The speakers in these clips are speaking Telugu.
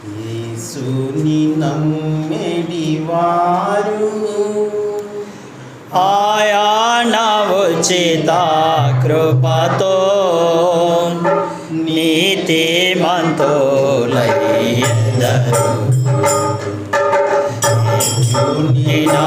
యేసుని నమ్మెడివారు ఆయన ఉచిత కృపతో నీతి మంతులయ్యదరు నా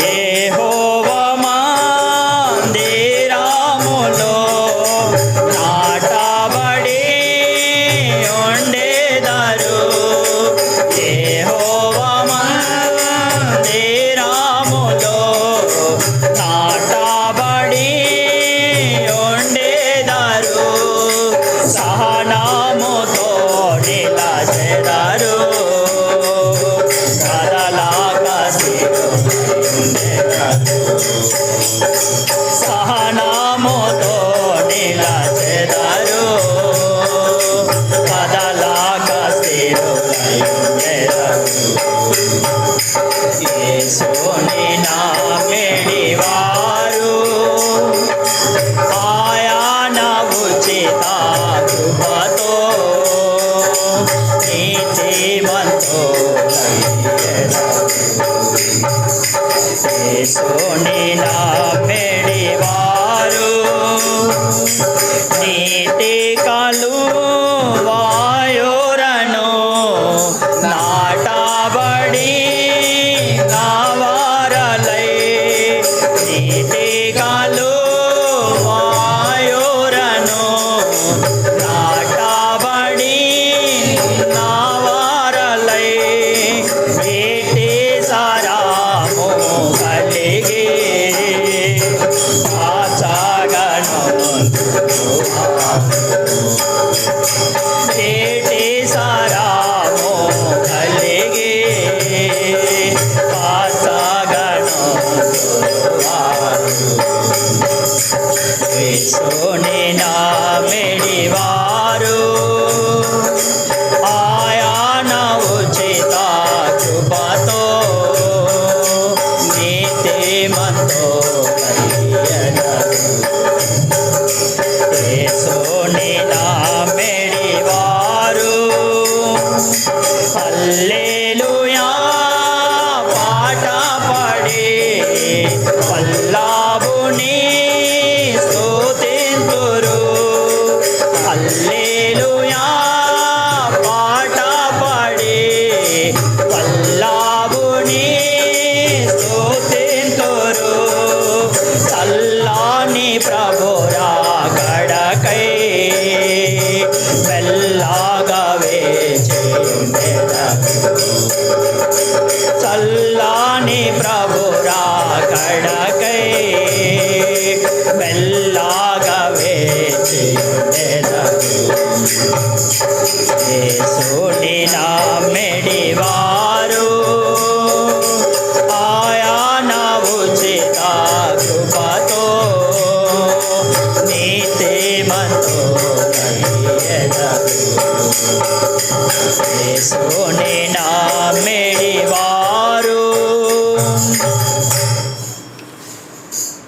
యెహోవా మందిరములో నిలచెదరు కదలాక స్థిరులైండెదరు యేసుని నామెడివారు கபடி విసుని నామెడివారు ఆయన ఉచిత కృపతో నీతి మంతో యేసుని నామెడివారు హల్లెలూయా పాట పాడి. పల్లాబుని pra morar. सोने ना मेरी वारू